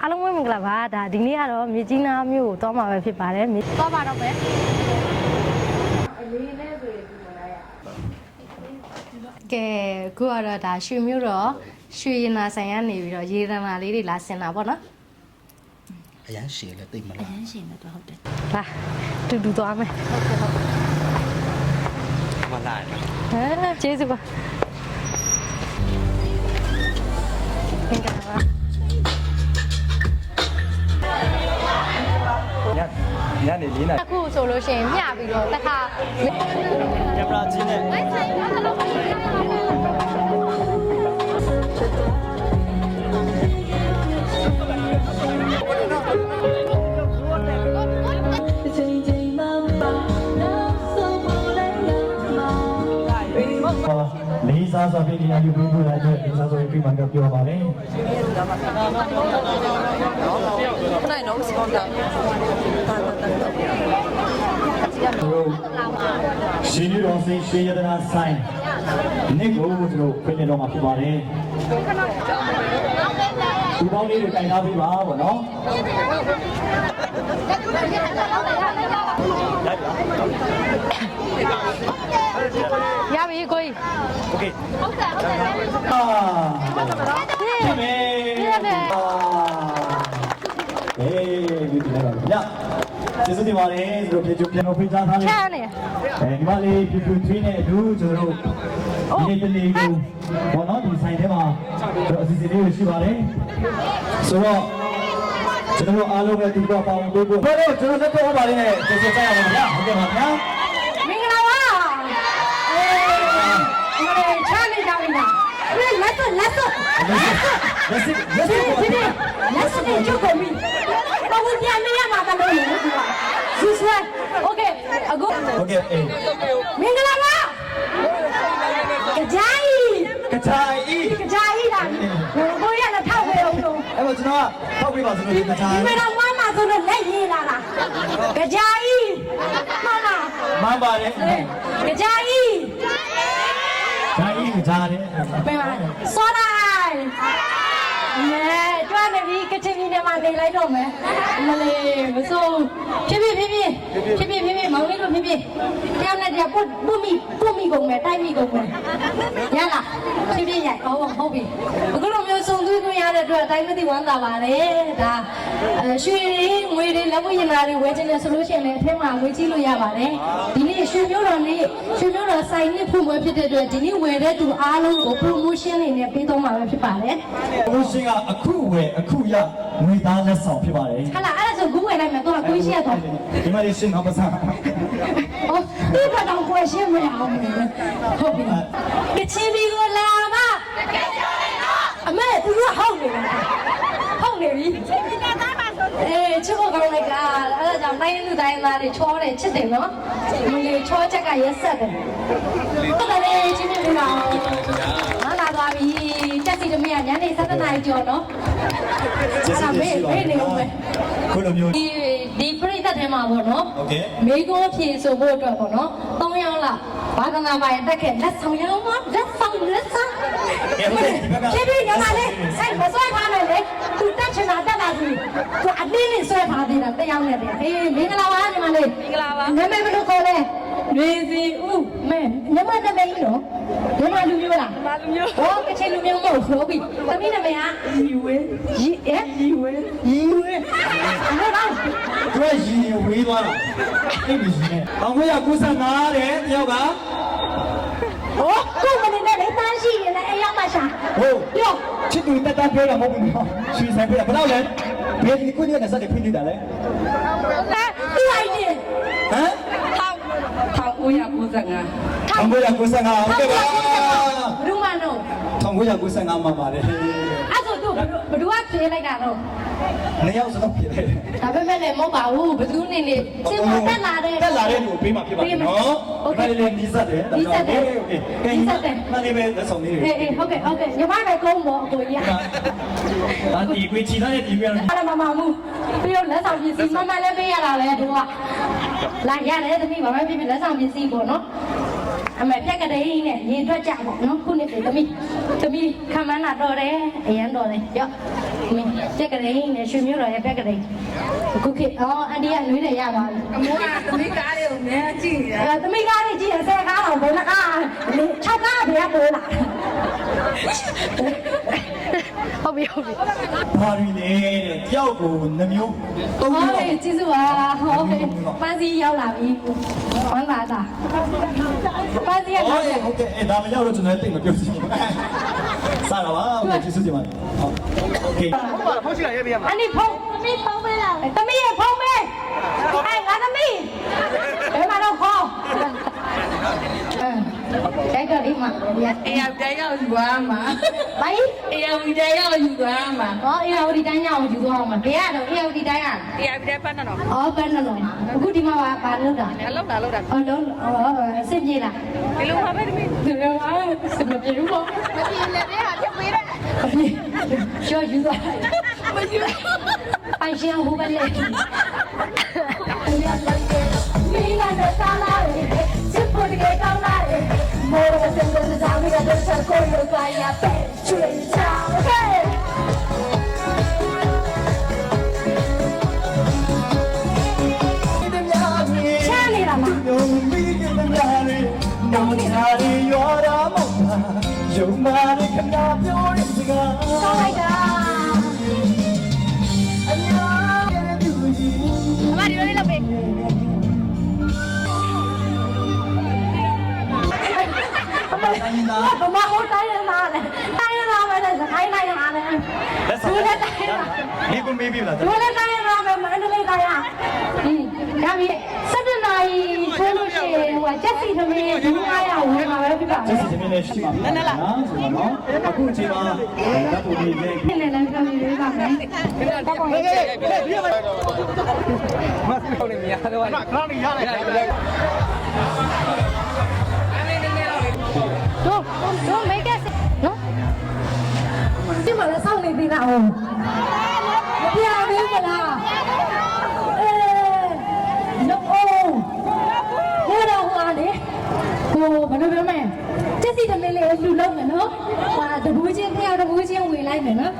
အားလုံးပဲမင်္ဂလာပါဒါဒီနေ့ကတော့မြေကြီးနားမြို့ကိုသွားမှာပဲဖြစ်ပါတယ်မြေသွားပါတော့ပဲကဲခုကတော့ဒါရွှေမြို့တော့ရွှေရင်နာဆိုင်ကနေပြီးတော့ရေရနာလေးတွေလာဆင်တာပေါ့နော်အရန်ရှည်လဲတိတ်မလားလာတူတူသွားမယ်မလာဟဲ့ကျေးဇူးပါမင်္ဂလာ ၄နိုင်အခုဆိုလို့ရှိရင်မျှပြီးတော့တစ်ခါကင်မရာကြီးနဲ့လိုက်ဆိုင်အဲ့လိုလေးစားစွာဖြင့်ဒီအယူပြုမှုရတဲ့လေးစားစွာပြိမာန်ကပြောပါလေ။နိုင်တော့စကွန်တာ ရှင်ရီတော်စိတ်ရွှေရတနာဆိုင်နေ့ကိုကျွန်တော်ဖွင့်နေတော့မှာဖြစ်ပါတယ်ဒီပေါင်းလေးတွေတိုင်ထားပေးပါဗောနော် ရပြီကိုကြီး โอเค အာ ဟေး ဖြစ်မယ် ဖြစ်မယ် အာဟေးဒီလိုပါဗျာ ကျေးဇူးတင်ပါတယ်ကျွန်တော်ပြေကျပြန်လို့ဖိတ်ကြားထားချတယ်မ်းနေအဲဒီမလေးပြပြထွေးနဲ့အတူကျွန်တော်တို့ဒီနေ့တနေ့ကိုဘောနော်ဒီဆိုင်ထဲမှာကျွန်တော်အစီအစဉ်လေးကိုရှိပါတယ်ဆိုတော့ကျွန်တော်တို့အားလုံးပဲဒီတော့ပေါင်းပေးဖို့ဘယ်တော့ကျွန်တော်လက်တော့ပါလိမ့်နဲ့ကျေးဇူးတင်ရပါမယ်ဗျာဟုတ်ကဲ့ပါဗျာမင်္ဂလာပါအေးမလေးချမ်းနေကြပြီလားအေးလက်စွပ်လက်စွပ်လက်စွပ်လက်စစ်လက်စစ်ဒီဒီလက်စွပ်နဲ့ချုပ်ကုန် ပြီဘာလို့ပြန်နေရမှာတလို့လဲဒီကဆူဆွဲโอเคအခု ဟုတ်ကဲ့အေး မင်္ဂလာပါကြိုင် ကချိုင်ဤ ကြိုင်လားကိုရလည်းထောက်ပဲအောင်လို့ အဲ့တော့ကျွန်တော်ကထောက်ပေးပါဆိုလို့ဒီကချိုင် ဒီမေတော့မမဆိုတော့လက်ရည်လာလားကြိုင်မမ မှန်ပါတယ် ကြိုင် ဂျာဤကဂျာတယ် ပြန်ပါစောတိုင်း မဲတွားနေပြီကချင်ပြည်နယ်မှာနေလိုက်တော့မယ်မလေးမစိုးဖြစ်ဖြစ်ဖြစ်ဖြစ် ဖြစ်ဖြစ်ဖြစ်ဖြစ်မောင်လေးတို့ဖြစ်ဖြစ်တယောက်နဲ့တယောက်ပုတ်ပုတ်မိပုတ်မိကုန်မယ်တိုက်မိကုန်မယ်ရလားဖြစ်ဖြစ်ရိုက်ဟုတ်ဟုတ်ပြီအခုလိုမျိုးစုံသွေးသွင်းရတဲ့အတွက်အတိုင်းမသိဝမ်းသာပါတယ်ဒါအဲရွှေတွေငွေတွေလက်ဝတ်ရည်နာတွေဝယ်ခြင်းနဲ့ဆိုလို့ရှိရင်လည်းအထက်မှာဝယ်ကြည့်လို့ရပါတယ်ဒီနေ့ရွှေမျိုးတော်နေ့ရွှေမျိုးတော်ဆိုင်နှစ်ဖွင့်ပွဲဖြစ်တဲ့အတွက်ဒီနေ့ဝယ်တဲ့သူအားလုံးကို promotion တွေနဲ့ပေးသွားမှာပဲဖြစ်ပါတယ်ဘုရှင်ကအခုဝယ်အခုရငွေသားလက်ဆောင်ဖြစ်ပါတယ်ဟာလားအဲ့ဒါဆိုဂူးဝယ်လိုက်မယ်တော့ကိုရှိရတော့ဒီမှာလေးရှင်တော့မစား哦，你不当关心不了我们，好不？你亲密我来嘛？阿妹，你说好你了，好你ပြီ။အေးချစ်ဖို့ကောင်းလိုက်ကအဲ့ဒါကြောင့်တိုင်းလူတိုင်းသားတွေချောတယ်ချစ်တယ်နော်။မင်းလေးချောချက်ကရက်ဆက်တယ်။ဟုတ်တယ်လေချင်းချင်းပြောင်း။ဟာလာသွားပြီ။တက်စီတမီးကညနေ7:00နာရီကျော်နော်။အဲ့ဒါမေးမေးနေဦးမယ်။ခုလိုမျိုး ဒီဒီပြိ ထဲမှာပေါ့နော်ဟုတ်ကဲ့မိကုံးဖြေဆိုဖို့အတွက်ပေါ့နော်၃ယောက်လားဘာသာနာပိုင်တက်ခဲ့လက်ဆောင်ရောင်းမလက်ဆောင်လက်ဆောင်ကဲဟုတ်ကဲ့ဒီဘက်ကဖြည်းဖြည်းညမလေးအဲ့မဆွဲထားနဲ့လေသူတက်ချင်တာတက်ပါစီသူအတင်းနဲ့ဆွဲထားသေးတာတယောက်နဲ့တည်းအေးမင်္ဂလာပါညီမလေးမင်္ဂလာပါနာမည်ဘယ်လိုခေါ်လဲရွေစီဦးမဲညီမနာမည်ကြီးနော်ညီမလူမျိုးလားမလူမျိုးဟောကချင်လူမျိုးမဟုတ်ဘူးပြီသမီးနာမည်ဟာရီဝဲရီအဲရီဝဲရီဝဲ ဟုတ်လားသူကရည်ဝေးသွားတာအိပ်ပြီးရည်နဲ့အောင်ခွေးက95တဲ့တယောက်ကဟောကိုမနေနဲ့လေတန်းရှိနေလေအရောက်မှရှာဟုတ်ပြောချစ်သူတက်တက်ပြောတာမဟုတ်ဘူးနော်ရွှေဆိုင်ပြောတာဘယ်တော့လဲဘယ်ဒီကိုညနဲ့စတဲ့ဖိနေတာလဲလာဒီလိုက်နေဟမ်1995 1995ဟုတ်ကဲ့ပါဘယ်မှာတော့1995မှာပါတယ်အဲ့ဆိုသူ ဘယ်သူကပြေးလိုက်တာတော့ နှစ်ယောက်စတော့ဖြစ်တယ် ဒါပေမဲ့လည်းမဟုတ်ပါဘူးဘယ်သူနေနေစင်မတက်လာတဲ့ တက်လာတဲ့လူကိုပေးမှာဖြစ်ပါတယ်နော် โอเค ဒီမှာလည်းနီးစပ်တယ် နီးစပ်တယ် โอเค နီးစပ်တယ် မလေးပဲလက်ဆောင်လေးတွေ အေးအေးဟုတ်ကဲ့ဟုတ်ကဲ့ညီမလည်းကုန်းပေါ့အကိုကြီးက ဒါဒီကိုချီထားတဲ့ဒီပြန် အဲ့ဒါမမမှုပြီးတော့လက်ဆောင်ပစ္စည်းမမလည်းပေးရတာပဲသူကလာရတယ်သမီးဘာမှဖြစ်ဖြစ်လက်ဆောင်ပစ္စည်းပေါ့နော် အမေပြက်ကလေးနဲ့ရင်ထွက်ကြပေါ့နော်ခုနှစ်သမီးသမီးခံမနာတော့တယ်အရန်တော့တယ်ရော့မင်းပြက်ကလေးနဲ့ရွှေမျိုးတော်ရဲ့ပြက်ကလေးအခုခေတ်အော်အန်ဒီကနွေးတယ်ရပါပြီအမိုးကသမီးကားလေးကိုအများကြီးကြည့်နေတာအဲသမီးကားလေးကြည့်ရဆယ်ကားတော့ဘုံကားလေ6ကားဘယ်ကပိုးလာဟုတ်ပြီဟုတ်ပြီဘာရီလဲတဲ့တယောက်ကိုနှမျိုးသုံးဟုတ်မျိုးကဲ့ကျေးဇူးပါဟုတ်ကဲ့ပန်းစီရောက်လာပြီဝမ်းသာတာ ပန်းစီရဟုတ်တယ်ဟုတ်တယ်အဲဒါမရောက်တော့ကျွန်တော်တိတ်မပြောစီစားတော့ပါဟုတ်ကဲ့ကျေးဇူးတင်ပါတယ်ဟုတ်ကဲ့ဟုတ်ပါဖုန်းရှိရရေးပေးရမှာအနိဖုန်းသမီးဖုန်းပေးလာသမီးရဖုန်းပေးအဲငါသမီးဘယ်မှာတော့ခေါ် တိုက်တော့ဒီမှာရအေးရတိုင်းရောက်ယူသွားမှာဘိုင်းအေးရဒီတိုင်းရောက်ယူသွားမှာဟောအေယာဝတီတိုင်းရအောင်ယူသွားအောင်မဘယ်ရတော့အေယာဝတီတိုင်းရအေးရဒီတိုင်းပတ်တော့အော်ဘယ်နှလုံးအခုဒီမှာပါဘာလို့တာအလောက်တာလောက်တာအော်လုံးအော်အစ်ပြေးလားဒီလိုပါပဲဒီမေဒီလိုပါစမပြေဘူးပေါ့မပြင်းလည်းတဲ့ဟာဖြစ်ပေးတယ်အပြေးကျော်ယူသွားမယူပိုင်ရှင်ဟိုပဲလေမ မော်ရစင်တဲ့ဇာဝိကတဲ့ဆက်ကိုရပါရပဲချွေချောင်းဟဲ့ချမ်းနေတာမှာယုံပြီးကြတဲ့များလေးနောင်နေဟာရီရောရာမော င်တာယုံမာတဲ့ခဏပြောတဲ့စကားကောင်းလိုက်တာအများရဲ့သူကြီးအမဒီလိုလေးလုပ်ပေးတိုင်းသားဘမဟိုတိုင်းရလာတယ်တိုင်းရလာမယ်စခိုင်းတိုင်းရလာတယ်လက်ဆောင်ဒူလည်းတိုင်းရလာဒီကိုမေးပြီလားဒူလည်းတိုင်းရလာမယ်မန္တလေးတိုင်းရဟင်းဒါပြီး7နာရီဆိုလို့ရှိရင်ဟိုချက်စီသမီးဒူ900ဝင်မှာပဲပြပါမယ်ကျေးဇူးတင်နေရှိပါပြီနော်ဆိုတော့နော်အခုအချိန်မှာဓာတ်ပုံလေးလေးနည်းနည်းလည်းပြောပြပေးပါမယ်မစလို့နေများတော့ခဏနေရတယ် င့်နေသေးတာဟုတ်မပြဘူးမလားအေးလောအိုးဟိုတော့ဟာလေကိုဘယ်လိုပြောမလဲတက်စီတမင်းလေးလူလုံးမယ်နော်ဟာတဘူးချင်းတယောက်တဘူးချင်းဝင်လိုက်မယ်နော်